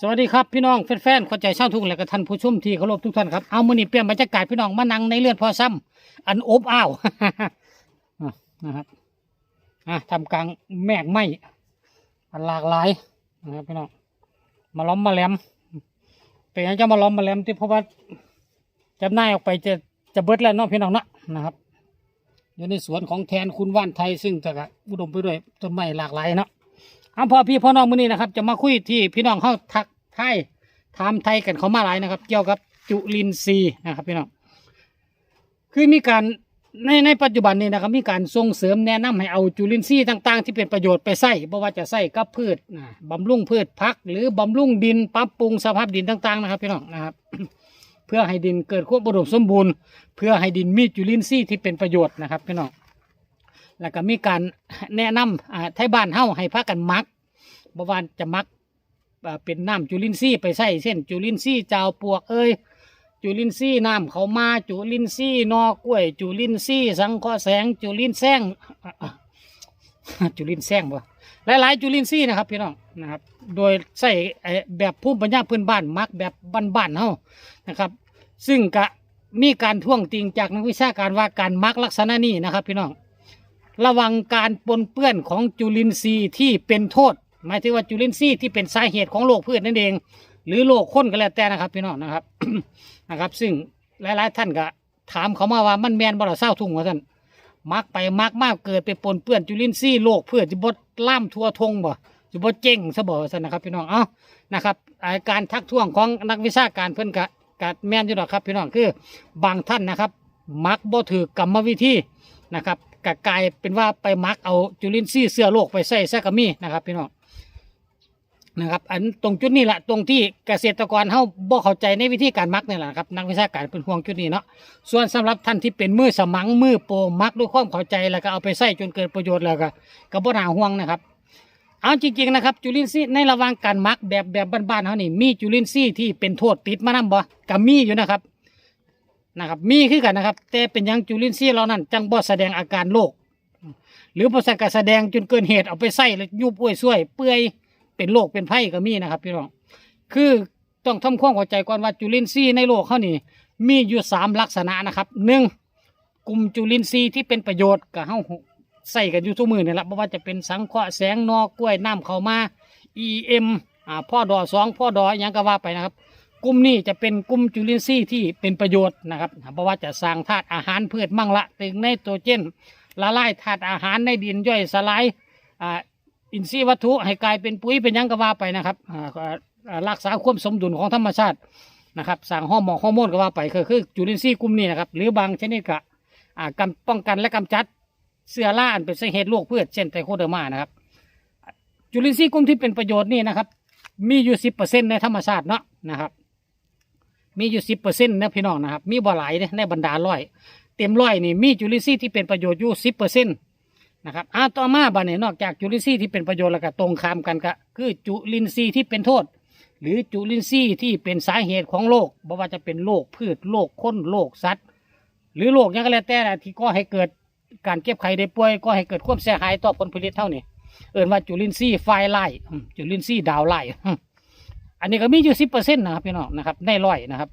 สวัสดีครับพี่น้องแฟนๆคนใจเช่าทุกและก็ท่านผู้ชมที่เคารพทุกท่านครับเอามือนี้เปลี่ยนบรรยากาศพี่น้องมานั่งในเรือนพอซ้ำอันอบอ้าวนะครับอะทำกลางแมกไหมอันหลากหลายนะครับพี่น้องมาล้อมมาแหลมเป็นยังจะมาล้อมมาแหลมที่เพราะว่าจำหน่ายออกไปจะจะเบิดแล้วเนาะพี่น้องนะนะครับอยู่ในสวนของแทนคุณว่านไทยซึ่งจะอุดมไปด้วยต้นไม้หลากหลายเนาะ อาพอพี่พ่อน้องมื้อนี้นะครับ จะมาคุยที่พี่น้องเขาทักไทยถามไทยกันเขามาหลายนะครับ เกี่ยวกับจุลินทรีย์นะครับพี่น้องคือมีการในในปัจจุบันนี้นะครับ มีการส่งเสริมแนะนำให้เอาจุลินทรีย์ต่างๆ ที่เป็นประโยชน์ไปใส่เพราะว่าจะใส่กับพืชนะบำรุงพืชพัก หรือบำรุงดินปรับปรุงสภาพดินต่างๆ นะครับพี่น้องนะครับ เพื่อให้ดินเกิดความอุดมสมบูรณ์ เพื่อให้ดินมีจุลินทรีย์ที่เป็นประโยชน์นะครับพี่น้องแล้วก็มีการแนะนำอ่าไทยบ้านเฮาให้พากันมัก บ่ว่าจะมักเป็นน้ำจุลินทรีย์ไปใส่เช่น จุลินทรีย์เจ้าปวกเอ้ยจุลินทรีย์น้ำเขามาจุลินทรีย์นอกล้วย จุลินทรีย์สังเคราะห์แสง จุลินแสงจุลินแสงบ่หลาย ๆ จุลินทรีย์นะครับพี่น้องนะครับ โดยใส่แบบภูมิปัญญาพื้นบ้านมักแบบบ้านๆเฮานะครับ ซึ่งกะมีการท่วงติงจากนักวิชาการว่าการมักลักษณะนี้นะครับ พี่น้องระวังการปนเปื้อนของจุลินทรีย์ที่เป็นโทษ หมายถึงว่าจุลินทรีย์ที่เป็นสาเหตุของโรคพืชนั่นเอง หรือโรคคนก็แล้วแต่นะครับพี่น้องนะครับ นะครับ ซึ่งหลายๆท่านก็ถามเขามาว่ามันแมนบ่ล่ะเศร้าทุ่งว่าท่านมักไปมักมากเกิดไปปนเปื้อนจุลินทรีย์โรคพืชจะบดล่ามทั่วทงบ่จะบดเจ๊งซะบ่ว่าซั่นนะครับพี่น้องเอ้านะครับอาการทักท้วงของนักวิชาการเพิ่นกะกะแมนอยู่ดอกครับพี่น้องคือบางท่านนะครับ มักบ่ถือกรรมวิธีนะครับ กกลายเป็นว่าไปมักเอาจุลินทรีย์เสื้อโลกไปใส่แซกมีนะครับพี่น้องนะครับ อันตรงจุดนี้แหละตรงที่เกษตรกรเขาบ่เข้าใจในวิธีการมักนี่แหละครับนักวิชาการเป็นห่วงจุดนี้เนาะส่วนสำหรับท่านที่เป็นมือสมังมือโปรมักด้วยความเข้าใจแล้วก็เอาไปใส่จนเกิดประโยชน์แล้วก็ก็บ่น่าห่วงนะครับ เอาจริงๆนะครับ จุลินทรีย์ในระหว่างการมักแบบแบบบ้านๆเขานี่มีจุลินทรีย์ที่เป็นโทษติดมานำบ่ก็มีอยู่นะครับ นะครับมีคือกันนะครับ แต่เป็นยังจุลินทรีย์เหล่านั้นจังบ่แสดงอาการโรคหรือบ่สักแสดงจนเกินเหตุเอาไปใส่แล้วยุบอ้วยช่วย เปื่อยเป็นโรคเป็นไข้ก็มีนะครับพี่น้องคือต้องทำความเข้าใจก่อนว่าจุลินทรีย์ในโลกเขานี่มีอยู่สามลักษณะนะครับหนึ่งกลุ่มจุลินทรีย์ที่เป็นประโยชน์กับเฮาใส่กันอยู่ทุกมือนี่แหละไม่ว่าจะเป็นสังเคราะห์แสงนอกล้วยน้ำเข้ามา EM อ่าพ่อดอสองพ่อดอหยังก็ว่าไปนะครับ กลุ่มนี้จะเป็นกลุ่มจุลินทรีย์ที่เป็นประโยชน์นะครับเพราะว่าจะสร้างธาตุอาหารพืชมั่งละตึงในตัวเจนละลายธาตุอาหารในดินย่อยสลายอ่าอินทรีย์วัตถุให้กลายเป็นปุ๋ยเป็นยังก็ว่าไปนะครับอ่ารักษาความสมดุลของธรรมชาตินะครับสั่งฮอร์โมนฮอร์โมนก็ว่าไปคือคือจุลินทรีย์กลุ่มนี้นะครับหรือบางชนิดก็อ่ากำป้องกันและกำจัดเสื้อล่าอันเป็นสาเหตุโรคพืชเช่นไตโคเดอร์มานะครับ จุลินทรีย์กลุ่มที่เป็นประโยชน์นี่นะครับ มีอยู่สิบเปอร์เซ็นในธรรมชาติเนาะนะครับ มีอยู่สิบเปอร์เซ็นต์นะพี่น้องนะครับ มีบ่หลายเนี่ยในบรรดาร้อย เต็มร้อยนี่มีจุลินทรีย์ที่เป็นประโยชน์อยู่สิบเปอร์เซ็นต์นะครับอ่าต่อมาบัดนี้นอกจากจุลินทรีย์ที่เป็นประโยชน์แล้วก็ตรงข้ามกันก็คือจุลินทรีย์ที่เป็นโทษ หรือจุลินทรีย์ที่เป็นสาเหตุของโรคไม่ว่าจะเป็นโรคพืชโรคคนโรคสัตว์ หรือโรคยังก็แล้วแต่ละที่ก็ให้เกิดการเก็บไข่ได้ป่วยก็ให้เกิดความเสียหายต่อผลผลิตเท่านี้เอิ้นว่าจุลินทรีย์ไฟไล่จุลินทรีย์ดาวไล่ อันนี้ก็มีอยู่สิบเปอร์เซ็นต์นะครับพี่น้องนะครับในร้อยนะครับ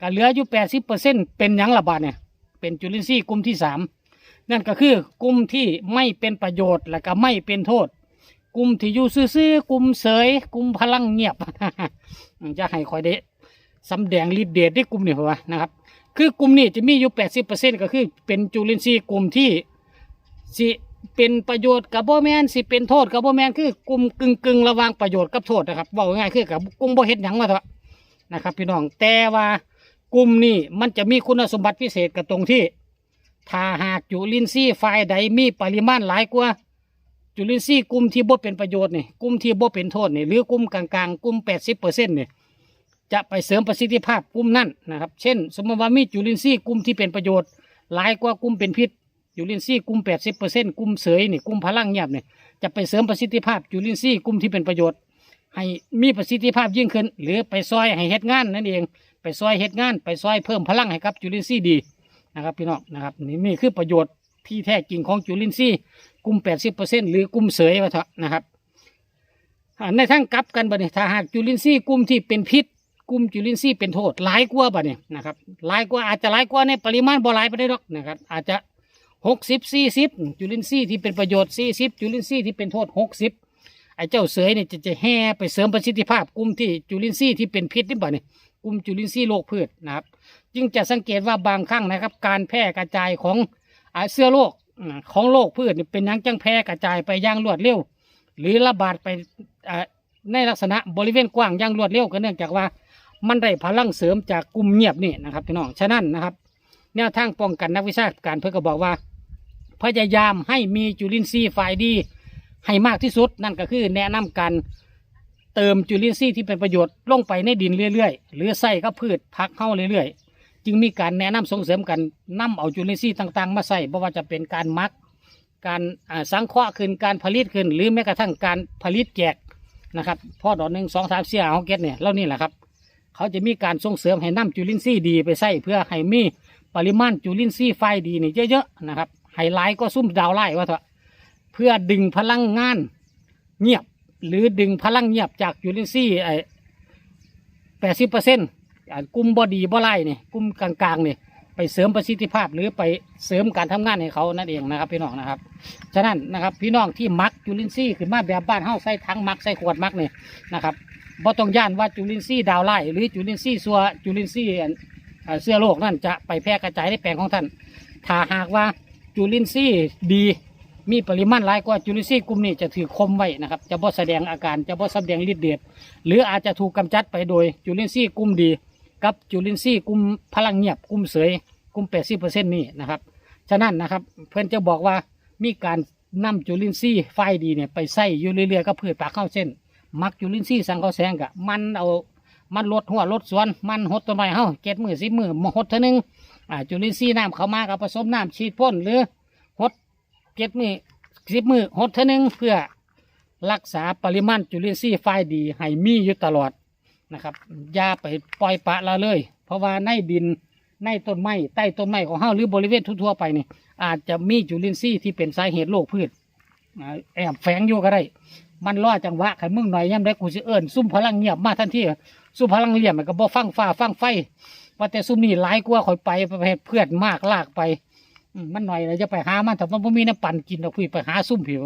ก็เหลืออยู่แปดสิบเปอร์เซ็นต์เป็นยังละบาดเนี่ยเป็นจุลินทรีย์กลุ่มที่สามนั่นก็คือกลุ่มที่ไม่เป็นประโยชน์และก็ไม่เป็นโทษ กลุ่มที่อยู่ซื่อๆกลุ่มเสยกลุ่มพลังเงียบจะให้คอยได้สำแดงฤทธิ์เดชได้กลุ่มนี้เพราะว่านะครับ คือกลุ่มนี้จะมีอยู่แปดสิบเปอร์เซ็นต์ก็คือเป็นจุลินทรีย์กลุ่มที่สิ เป็นประโยชน์กับบ่แมนสิเป็นโทษกับบ่แมนคือกลุ่มกึ่งกึ่งๆระหว่างประโยชน์กับโทษนะครับบอกง่ายๆคือกับกลุ่มบ่เฮ็ดหยังมาเถอะนะครับ พี่น้องแต่ว่ากลุ่มนี้มันจะมีคุณสมบัติพิเศษกับตรงที่ถ้าหากจุลินทรีย์ฝ่ายใดมีปริมาณหลายกว่าจุลินทรีย์กลุ่มที่บ่เป็นประโยชน์นี่กลุ่มที่บ่เป็นโทษนี่หรือกลุ่มกลางๆกลุ่มแปดสิบเปอร์เซ็นต์นี่จะไปเสริมประสิทธิภาพกลุ่มนั้นนะครับ เช่น สมมติว่ามีจุลินทรีย์กลุ่มที่เป็นประโยชน์ หลายกว่ากลุ่มเป็นพิษ จุลินทรีย์กลุ่มแปดสิบเปอร์เซ็นต์กลุ่มเสยนี่กลุ่มพลังเงียบเนี่ยจะไปเสริมประสิทธิภาพจุลินทรีย์กลุ่มที่เป็นประโยชน์ ให้มีประสิทธิภาพยิ่งขึ้น หรือไปซอยให้เฮ็ดงานนั่นเอง ไปซอยเฮ็ดงาน ไปซอยเพิ่มพลังให้กับจุลินทรีย์ดีนะครับพี่น้องนะครับนี่นี่คือประโยชน์ที่แท้จริงของจุลินทรีย์กลุ่ม80%หรือกลุ่มเสยว่าเถอะนะครับในทางกลับกันบัดนี้ถ้าหากจุลินทรีย์กลุ่มที่เป็นพิษกลุ่มจุลินทรีย์เป็นโทษหลายกว่าบัดนี้นะครับหลายกว่าอาจจะหลายกว่าในปริมาณบ่หลายไปได้หรอกนะครับอาจจะ หกสิบสี่สิบจุลินทรีย์ที่เป็นประโยชน์สี่สิบจุลินทรีย์ที่เป็นโทษหกสิบไอ้เจ้าเสือเนี่ยจะจะแห่ไปเสริมประสิทธิภาพกลุ่มที่จุลินทรีย์ที่เป็นพิษนี่บัดนี้กลุ่มจุลินทรีย์โรคพืชนะครับ จึงจะสังเกตว่าบางครั้งนะครับ การแพร่กระจายของอเสื้อโรคของโรคพืชนี่เป็นยังจังแพร่กระจายไปอย่างรวดเร็ว หรือระบาดไปในลักษณะบริเวณกว้างอย่างรวดเร็วก็เนื่องจากว่ามันได้พลังเสริมจากกลุ่มเงียบนี่นะครับพี่น้องฉะนั้นนะครับแนวทางป้องกันนักวิชาการเพื่อก็บอกว่า พยายามให้มีจุลินทรีย์ฝ่ายดี ให้มากที่สุด นั่นก็คือแนะนำการเติมจุลินทรีย์ที่เป็นประโยชน์ลงไปในดินเรื่อยๆ หรือใส่กับพืชพักเข้าเรื่อยๆ จึงมีการแนะนำส่งเสริมกันนำเอาจุลินทรีย์ต่างๆ มาใส่ไม่ว่าจะเป็นการมัก การสังเคราะห์ขึ้นการผลิตขึ้น หรือแม้กระทั่งการผลิตแจกนะครับพ่อดอกหนึ่งสองสามสี่เอาเก็ตเนี่ยเล่านี่แหละครับ เขาจะมีการส่งเสริมให้นำจุลินทรีย์ดีไปใส่เพื่อให้มีปริมาณจุลินทรีย์ไฟดีนี่เยอะๆนะครับ ให้หลายก็ซุ่มดาวไล่ว่าเถอะเพื่อดึงพลังงานเงียบ หรือดึงพลังเงียบจากจุลินทรีย์ไอ้แปดสิบเปอร์เซ็นต์กลุ่มบอดีบอไล่เนี่ยกลุ่มกลางๆเนี่ยไปเสริมประสิทธิภาพหรือไปเสริมการทำงานให้เขานั่นเองนะครับ พี่น้องนะครับ ฉะนั้นนะครับพี่น้องที่มักจุลินทรีย์ขึ้นมาแบบบ้านเฮาใส่ถังมักใส่ขวดมักเนี่ยนะครับบ่ต้องย่านว่าจุลินทรีย์ดาวไล่หรือจุลินทรีย์ซัวจุลินทรีย์เสื้อโลกนั่นจะไปแพร่กระจายในแปลงของท่านถ้าหากว่า จุลินทรีย์ดี มีปริมาณหลายกว่าจุลินทรีย์กลุ่มนี้จะถือคมไว้นะครับ จะบ่แสดงอาการจะบ่แสดงฤทธิ์เดชหรืออาจจะถูกกำจัดไปโดยจุลินทรีย์กลุ่มดี กับจุลินทรีย์กลุ่มพลังเงียบกลุ่มเสยกลุ่มแปดสิเปอร์เซ็นต์นี่นะครับ ฉะนั้นนะครับเพื่อนจะบอกว่ามีการนำจุลินทรีย์ไฟดีเนี่ยไปใส่อยู่เรื่อยๆก็พืชปากเข้าเส้น มักจุลินทรีย์สังเคราะห์แสงกะมันเอามันลดหัวลดสวนมันหดต้นไม้เฮาเก็ดมือสิมือมหดเท่านึง อ่าจุลินทรีย์น้ำเข้ามากับผสมน้ำฉีดพ่นหรือหดเก็ดมือสิบมือหดเท่านึงเพื่อรักษาปริมาณจุลินทรีย์ไฟดีให้มีอยู่ตลอดนะครับอย่าไปปล่อยปะละเลย เพราะว่าในดินในต้นไม้ใต้ต้นไม้ของเฮาหรือบริเวณทั่วๆไปนี่อาจจะมีจุลินทรีย์ที่เป็นสาเหตุโรคพืชแอบแฝงอยู่ก็ได้ มันล่อจังหวะขันมึงหน่อยย่ำได้กูสิเอิญซุ่มพลังเงียบมาทันทีซุ่มพลังเหลี่ยมมันก็บ่ฟังฟ้าฟังไฟ ว่าแต่ซุ่มนี่หลายกว่าข่อยไปประเภทเพื่อนมากลากไปมันหน่อยเลยจะไปหามันแต่มันบ่มีน้ำปั่นกินเราคุยไปหาซุ่มผิว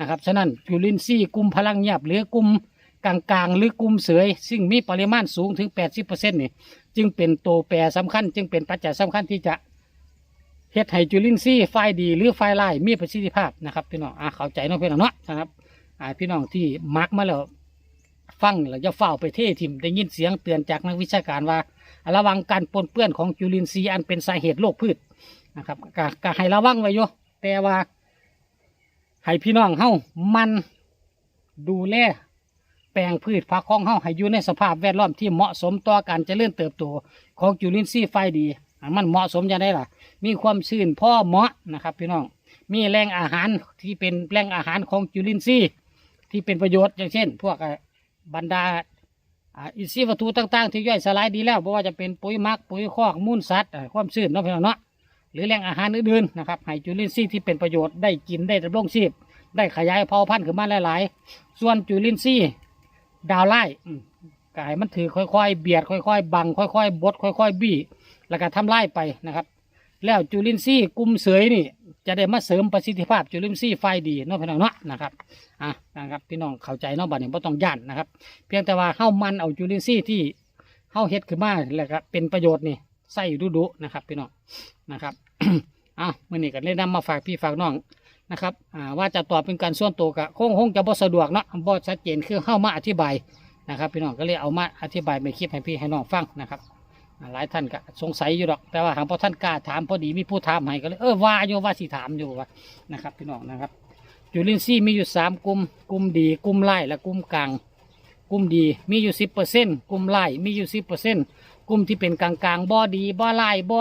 นะครับฉะนั้นจุลินทรีย์กลุ่มพลังเงียบหรือกลุ่มกลางๆหรือกลุ่มเสยซึ่งมีปริมาณสูงถึง 80%นี่จึงเป็นตัวแปรสำคัญ จึงเป็นปัจจัยสำคัญที่จะเฮ็ดให้จุลินทรีย์ไฟดี หรือไฟไล่มีประสิทธิภาพนะครับพี่น้องอ่าเข้าใจน้องพี่น้องเนาะนะครับอ่าพี่น้องที่มักมาแล้วฟังแล้วจะเฝ้าไปเท่ทิมได้ยินเสียงเตือนจากนักวิชาการว่า ระวังการปนเปื้อนของจุลินทรีย์อันเป็นสาเหตุโรคพืชนะครับก็ก็ให้ระวังไว้อยู่แต่ว่าให้พี่น้องเฮามันดูแลแปลงพืชผักของเฮาให้อยู่ในสภาพแวดล้อมที่เหมาะสมต่อการเจริญเติบโตของจุลินทรีย์ไฟดี มันเหมาะสมจะได้ล่ะ มีความชื้นพ่อเหมาะนะครับพี่น้อง มีแหล่งอาหารที่เป็นแหล่งอาหารของจุลินทรีย์ที่เป็นประโยชน์อย่างเช่น พวกบรรดา อ่าอินทรีย์วัตถุต่างๆ ที่ย่อยสลายดีแล้วเพราะว่าจะเป็นปุ๋ยหมักปุ๋ยคอกมูลสัตว์อะความชื้นเนาะพี่น้องเนาะหรือแหล่งอาหารอื่นๆนะครับให้จุลินทรีย์ที่เป็นประโยชน์ได้กินได้ดำรงชีพ ได้ขยายเผ่าพันธุ์ขึ้นมาหลายๆ ส่วนจุลินทรีย์ดาวไล่อืมก็ให้มันถือค่อยๆ เบียดค่อยๆ บังค่อยๆ บดค่อยๆ บี้แล้วก็ทำลายไปนะครับ แล้วจุลินทรีย์กลุ่มเสยนี่ จะได้มาเสริมประสิทธิภาพจุลินทรีย์ไฟดีเนาะพี่น้องเนาะนะครับอะนะครับพี่น้องเข้าใจเนาะบัดนี้บ่ต้องย่านนะครับ เพียงแต่ว่าเฮ้ามันเอาจุลินทรีย์ที่เฮ้าเฮ็ดขึ้นมาแล้วก็เป็นประโยชน์นี่ใส่ดูดุๆนะครับพี่น้องนะครับอะมื่อนี้ก็เลยนำมาฝากพี่ฝากน้องนะครับอ่าว่าจะตอบเป็นการส่วนตัวก็คงคงจะบ่สะดวกเนาะบ่ชัดเจนคือเฮ้ามาอธิบายนะครับ พี่น้องก็เลยเอามาอธิบายในคลิปให้พี่ให้น้องฟังนะครับ หลายท่านก็สงสัยอยู่ดอก แต่ว่าหางพอท่านกล้าถามพอดีมีผู้ถามให้ก็เลยเออว่าอยู่ว่าสิถามอยู่ว่านะครับพี่น้องนะครับจุลินทรีย์มีอยู่สามกลุ่มกลุ่มดีกลุ่มไล่และกลุ่มกลางกลุ่มดีมีอยู่สิบเปอร์เซ็นต์กลุ่มไล่มีอยู่สิบเปอร์เซ็นต์กลุ่มที่เป็นกลางกลางบ่ดีบ่ไล่บ่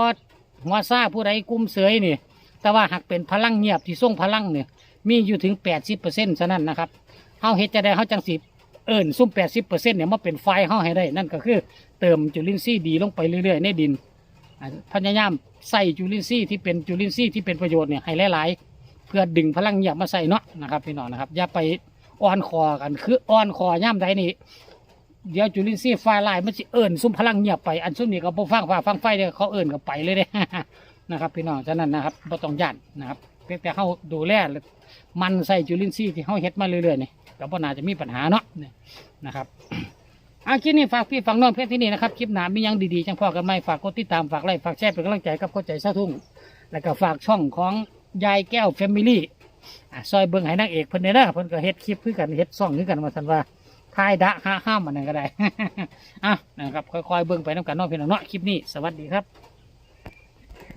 หัวซ่าผู้ใดกลุ่มเสยนี่แต่ว่าหากเป็นพลังเงียบที่ส่งพลังเนี่ยมีอยู่ถึงแปดสิบเปอร์เซ็นต์ฉะนั้นนะครับเฮาเฮ็ดจะได้เฮาจังสิ เอิญซุ่มแปดสิบเปอร์เซ็นต์เนี่ยมาเป็นไฟเฮาให้ได้ นั่นก็คือเติมจุลินทรีย์ดีลงไปเรื่อยๆในดินอ่าพยายามใส่จุลินทรีย์ที่เป็นจุลินทรีย์ที่เป็นประโยชน์เนี่ยให้หลายๆ เพื่อดึงพลังเงียบมาใส่เนาะนะครับพี่น้องนะครับอย่าไปอ่อนคอกันคืออ่อนคอย่ำใดนี่เดี๋ยวจุลินทรีย์ฟ้าลายมันสิเอิญซุ่มพลังเงียบไปอันซุ่มนี้ก็บ่ฟังฟ้าฟังไฟเด้อเขาเอิญก็ไปเลยเด้นะครับพี่น้องฉะนั้นนะครับบ่ต้องย่านนะครับเพียงแต่เฮาดูแลมันใส่จุลินทรีย์ที่เฮาเฮ็ดมาเรื่อยๆนี่ก็บ่น่าจะมีปัญหาเนาะนี่นะครับอาคลิปนี้ฝากพี่ฝากน้องเพื่อนที่นี่นะครับคลิปหนามียังดีๆจังพ่อกันไหมฝากกดติดตามฝากไลค์ฝากแชร์เป็นกำลังใจกับเข้าใจซะทุ่ง แล้วก็ฝากช่องของยายแก้วแฟมิลี่อะซอยเบิ้งให้นางเอกเพิ่นเด้อะเพิ่นก็เฮ็ดคลิปคือกันเฮ็ดซ่องคือกันว่าซั่นว่าทายดะห้าห้ามมันนั่นก็ได้อะนะครับค่อยๆเบิ้งไปน้ำกันน้องเพี่น้องเนาะคลิปนี้สวัสดีครับ